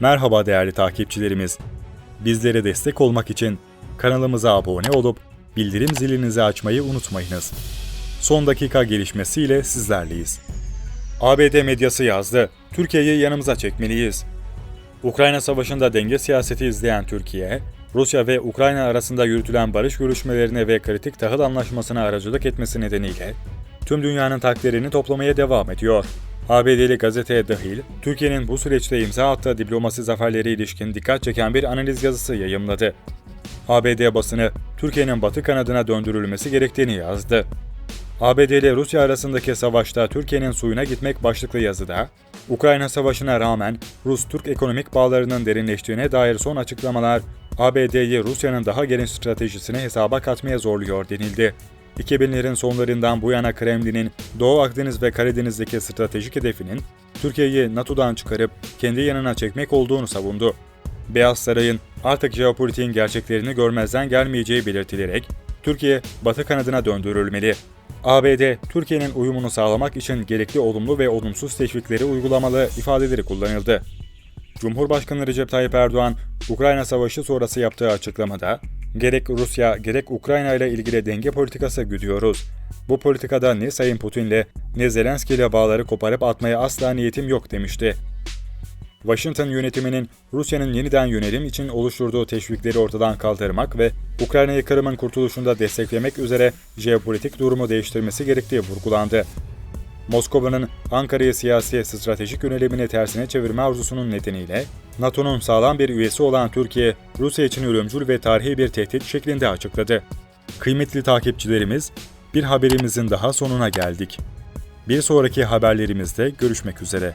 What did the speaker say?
Merhaba değerli takipçilerimiz. Bizlere destek olmak için kanalımıza abone olup bildirim zilinizi açmayı unutmayınız. Son dakika gelişmesiyle sizlerleyiz. ABD medyası yazdı. Türkiye'yi yanımıza çekmeliyiz. Ukrayna Savaşı'nda denge siyaseti izleyen Türkiye, Rusya ve Ukrayna arasında yürütülen barış görüşmelerine ve kritik tahıl anlaşmasına aracılık etmesi nedeniyle tüm dünyanın takdirini toplamaya devam ediyor. ABD'li gazete dahil, Türkiye'nin bu süreçte imza attığı diplomasi zaferleri ilişkin dikkat çeken bir analiz yazısı yayımladı. ABD basını, Türkiye'nin batı kanadına döndürülmesi gerektiğini yazdı. ABD ile Rusya arasındaki savaşta Türkiye'nin suyuna gitmek başlıklı yazıda, Ukrayna Savaşı'na rağmen Rus-Türk ekonomik bağlarının derinleştiğine dair son açıklamalar, ABD'yi Rusya'nın daha geniş stratejisini hesaba katmaya zorluyor denildi. 2000'lerin sonlarından bu yana Kremlin'in Doğu Akdeniz ve Karadeniz'deki stratejik hedefinin Türkiye'yi NATO'dan çıkarıp kendi yanına çekmek olduğunu savundu. Beyaz Saray'ın artık jeopolitiğin gerçeklerini görmezden gelmeyeceği belirtilerek Türkiye batı kanadına döndürülmeli. ABD, Türkiye'nin uyumunu sağlamak için gerekli olumlu ve olumsuz teşvikleri uygulamalı ifadeleri kullanıldı. Cumhurbaşkanı Recep Tayyip Erdoğan, Ukrayna Savaşı sonrası yaptığı açıklamada, gerek Rusya gerek Ukrayna ile ilgili denge politikası güdüyoruz. Bu politikada ne Sayın Putin'le ne Zelenski ile bağları koparıp atmaya asla niyetim yok demişti. Washington yönetiminin Rusya'nın yeniden yönelim için oluşturduğu teşvikleri ortadan kaldırmak ve Ukrayna'yı Kırım'ın kurtuluşunda desteklemek üzere jeopolitik durumu değiştirmesi gerektiği vurgulandı. Moskova'nın Ankara'yı siyasi stratejik yönelimini tersine çevirme arzusunun nedeniyle NATO'nun sağlam bir üyesi olan Türkiye, Rusya için ölümcül ve tarihi bir tehdit şeklinde açıkladı. Kıymetli takipçilerimiz, bir haberimizin daha sonuna geldik. Bir sonraki haberlerimizde görüşmek üzere.